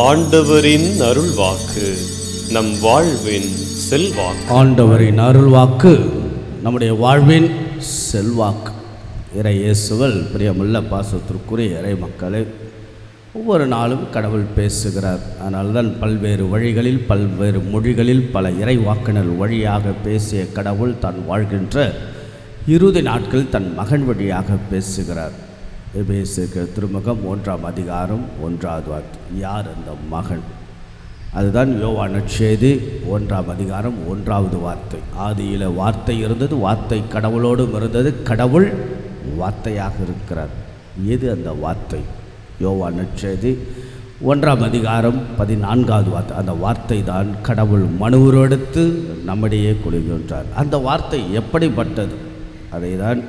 ஆண்டவரின் அருள்வாக்கு நம் வாழ்வின் செல்வாக்கு. ஆண்டவரின் அருள்வாக்கு நம்முடைய வாழ்வின் செல்வாக்கு. இறை இயேசுவல் பிரியமுள்ள பாசத்திற்குரிய இறை மக்களே ஒவ்வொரு நாளும் கடவுள் பேசுகிறார். அதனால்தான் பல்வேறு வழிகளில் பல்வேறு மொழிகளில் பல இறை வாக்கினர் வழியாக பேசிய கடவுள் தான் வாழ்கின்ற இறுதி நாட்கள் தன் மகன் வழியாக பேசுகிறார். எபேசுக்கு திருமுகம் ஒன்றாம் அதிகாரம் ஒன்றாவது வார்த்தை யார் அந்த மகன்? அதுதான் யோவான செய்தி ஒன்றாம் அதிகாரம் ஒன்றாவது வார்த்தை. ஆதியில் வார்த்தை இருந்தது வார்த்தை கடவுளோடும் இருந்தது கடவுள் வார்த்தையாக இருக்கிறார். எது அந்த வார்த்தை? யோவான செய்தி ஒன்றாம் அதிகாரம் பதினான்காவது வார்த்தை. அந்த வார்த்தை தான் கடவுள் மனுவரெடுத்து நம்மிடையே குழுகின்றார் அந்த வார்த்தை எப்படிப்பட்டது? அதை தான்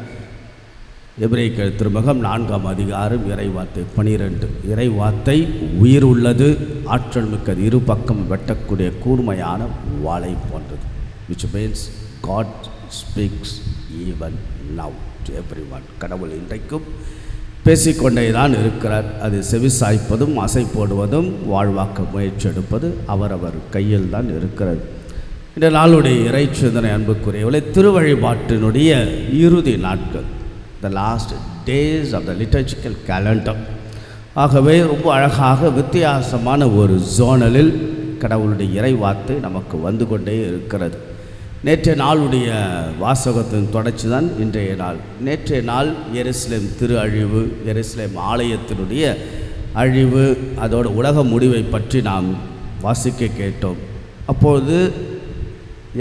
எபிரேக்கர் திருமுகம் நான்காம் அதிகாரம் இறைவார்த்தை பனிரெண்டு. இறைவார்த்தை உயிர் உள்ளது ஆற்றல் மிக்கது இரு பக்கம் வெட்டக்கூடிய கூர்மையான வாளை போன்றது. Which means God speaks even now to everyone கடவுள் இன்றைக்கும் பேசிக்கொண்டே தான் இருக்கிறார். அது செவிசாய்ப்பதும் அசை போடுவதும் வாழ்வாக்க முயற்சி எடுப்பது அவரவர் கையில் தான் இருக்கிறது. இந்த நாளுடைய இறை சிந்தனை அன்புக்குரியவளை திருவழிபாட்டினுடைய இறுதி நாட்கள். The last days of the liturgical calendar ஆகவே ரொம்ப அழகாக வித்தியாசமான ஒரு ஜோனலில் கடவுளுடைய இறை வார்த்தை நமக்கு வந்து கொண்டே இருக்கிறது. நேற்றைய நாளுடைய வாசகத்தின் தொடர்ச்சி தான் இன்றைய நாள். நேற்றைய நாள் எருசலேம் திரு அழிவு எருசலேம் ஆலயத்தினுடைய அழிவு அதோட உலக முடிவை பற்றி நாம் வாசிக்க கேட்டோம். அப்பொழுது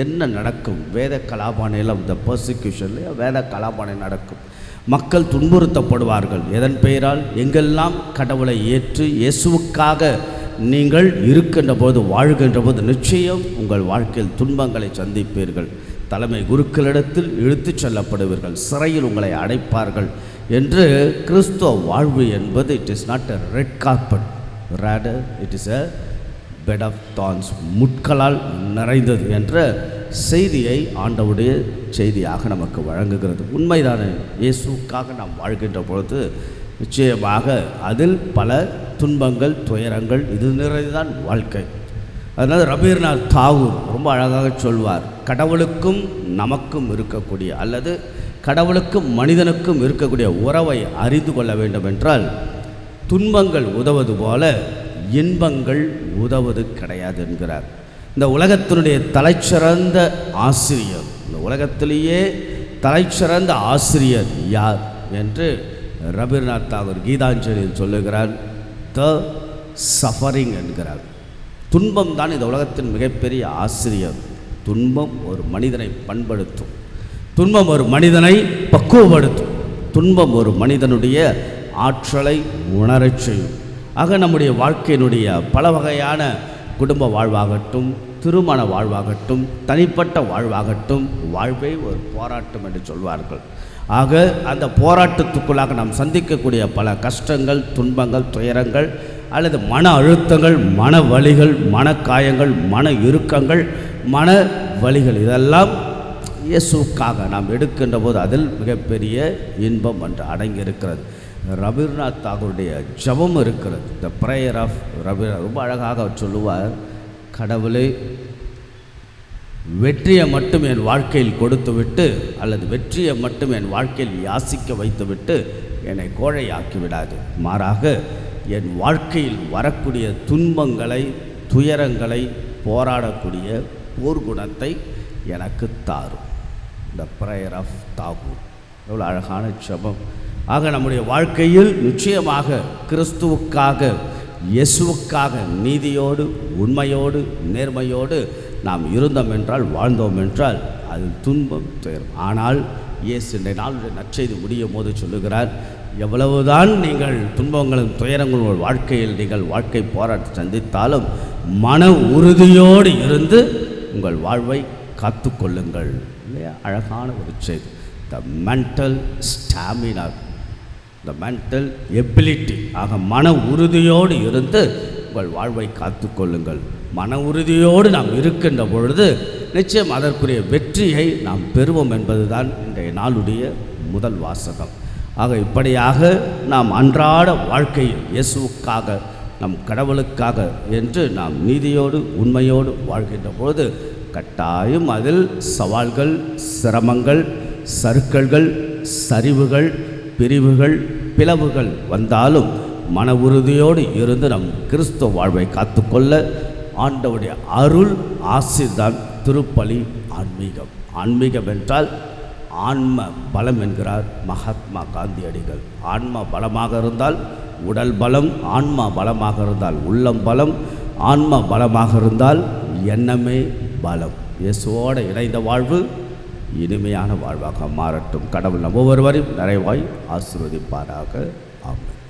என்ன நடக்கும்? வேத கலாபானையில் அந்த பர்சிக்யூஷன்லேயே வேத கலாபானை நடக்கும். மக்கள் துன்புறுத்தப்படுவார்கள். எதன் பெயரால்? எங்கெல்லாம் கடவுளை ஏற்று இயேசுவுக்காக நீங்கள் இருக்கின்ற போது வாழ்கின்ற போது நிச்சயம் உங்கள் வாழ்க்கையில் துன்பங்களை சந்திப்பீர்கள். தலைமை குருக்களிடத்தில் இழுத்துச் செல்லப்படுவீர்கள். சிறையில் உங்களை அடைப்பார்கள் என்று கிறிஸ்துவ வாழ்வு என்பது it is not a red carpet rather it is a bed of thorns முட்களால் நிறைந்தது என்ற செய்தியை ஆண்டவுடைய செய்தியாக நமக்கு வழங்குகிறது. உண்மைதானே? இயேசுக்காக நாம் வாழ்கின்ற பொழுது நிச்சயமாக அதில் பல துன்பங்கள் துயரங்கள் இது நிறைதான் வாழ்க்கை. அதனால் ரபீர்நாத் தாகூர் ரொம்ப அழகாக சொல்வார் கடவுளுக்கும் நமக்கும் இருக்கக்கூடிய அல்லது கடவுளுக்கும் மனிதனுக்கும் இருக்கக்கூடிய உறவை அறிந்து கொள்ள வேண்டும் என்றால் துன்பங்கள் உதவது போல இன்பங்கள் உதவது கிடையாது என்கிறார். இந்த உலகத்தினுடைய தலைச்சிறந்த ஆசிரியர். இந்த உலகத்திலேயே தலைச்சிறந்த ஆசிரியர் யார் என்று ரபீர்நாத் தாகூர் கீதாஞ்சலியில் சொல்லுகிறார் த சஃபரிங் என்கிறார். துன்பம் தான் இந்த உலகத்தின் மிகப்பெரிய ஆசிரியர். துன்பம் ஒரு மனிதனை பண்படுத்தும். துன்பம் ஒரு மனிதனை பக்குவப்படுத்தும். துன்பம் ஒரு மனிதனுடைய ஆற்றலை உணரச் செய்யும். ஆக நம்முடைய வாழ்க்கையினுடைய பல வகையான குடும்ப வாழ்வாகட்டும் திருமண வாழ்வாகட்டும் தனிப்பட்ட வாழ்வாகட்டும் வாழ்வே ஒரு போராட்டம் என்று சொல்வார்கள். ஆக அந்த போராட்டத்துக்குள்ளாக நாம் சந்திக்கக்கூடிய பல கஷ்டங்கள் துன்பங்கள் துயரங்கள் அல்லது மன அழுத்தங்கள் மன வலிகள் மனக்காயங்கள் மன இறுக்கங்கள் மன வலிகள் இதெல்லாம் இயேசுக்காக நாம் எடுக்கின்ற போது அதில் மிகப்பெரிய இன்பம் என்று அடங்கியிருக்கிறது. ரவீந்திரநாத் தாகூருடைய ஜபம் இருக்கிறது. த ப்ரேயர் ஆஃப் ரவி ரொம்ப அழகாக அவர் சொல்லுவார் கடவுளே வெற்றியை மட்டும் என் வாழ்க்கையில் கொடுத்துவிட்டு அல்லது வெற்றியை மட்டும் என் வாழ்க்கையில் யாசிக்க வைத்துவிட்டு என்னை கோழையாக்கி விடாது மாறாக என் வாழ்க்கையில் வரக்கூடிய துன்பங்களை துயரங்களை போராடக்கூடிய போர்க்குணத்தை எனக்கு தாரும். The prayer of Tagore. எவ்வளோ அழகான ஜபம். ஆக நம்முடைய வாழ்க்கையில் நிச்சயமாக கிறிஸ்துவுக்காக இயேசுவுக்காக நீதியோடு உண்மையோடு நேர்மையோடு நாம் இருந்தோம் என்றால் வாழ்ந்தோம் என்றால் அது துன்பம் துயரம். ஆனால் இயேசு இன்றைய நாளுடைய நற்செய்து முடியும் போது சொல்லுகிறார் எவ்வளவுதான் நீங்கள் துன்பங்களும் துயரங்களும் வாழ்க்கையில் நீங்கள் வாழ்க்கை போராட்டம் சந்தித்தாலும் மன உறுதியோடு இருந்து உங்கள் வாழ்வை காத்துக்கொள்ளுங்கள். இல்லையா? அழகான ஒரு செய்தி. The mental stamina the mental ability ஆக மன உறுதியோடு இருந்து உங்கள் வாழ்வை காத்துக்கொள்ளுங்கள் மன உறுதியோடு நாம் இருக்கின்ற பொழுது நிச்சயம் அதற்குரிய வெற்றியை நாம் பெறுவோம் என்பதுதான் இன்றைய நாளுடைய முதல் வாசகம். ஆக இப்படியாக நாம் அன்றாட வாழ்க்கையில் இயேசுவுக்காக நம் கடவுளுக்காக என்று நாம் நீதியோடு உண்மையோடு வாழ்கின்ற பொழுது கட்டாயம் அதில் சவால்கள் சிரமங்கள் சறுக்கல்கள் சரிவுகள் பிரிவுகள் பிளவுகள் வந்தாலும் மன உறுதியோடு இருந்து நம் கிறிஸ்துவ வாழ்வை காத்துக்கொள்ள ஆண்டவுடைய அருள் ஆசிர்தான் திருப்பலி ஆன்மீகம். ஆன்மீகம் என்றால் ஆன்ம பலம் என்கிறார் மகாத்மா காந்தியடிகள். ஆன்ம பலமாக இருந்தால் உடல் பலம் ஆன்மா பலமாக இருந்தால் உள்ளம் பலம் ஆன்மா பலமாக இருந்தால் எண்ணமே பலம். இயேசுவோடு இணைந்த வாழ்வு இனிமையான வாழ்வாக மாறட்டும். கடவுள் நம் ஒவ்வொருவரையும் நிறைவாய் ஆசிர்வதிப்பாராக. ஆமாம்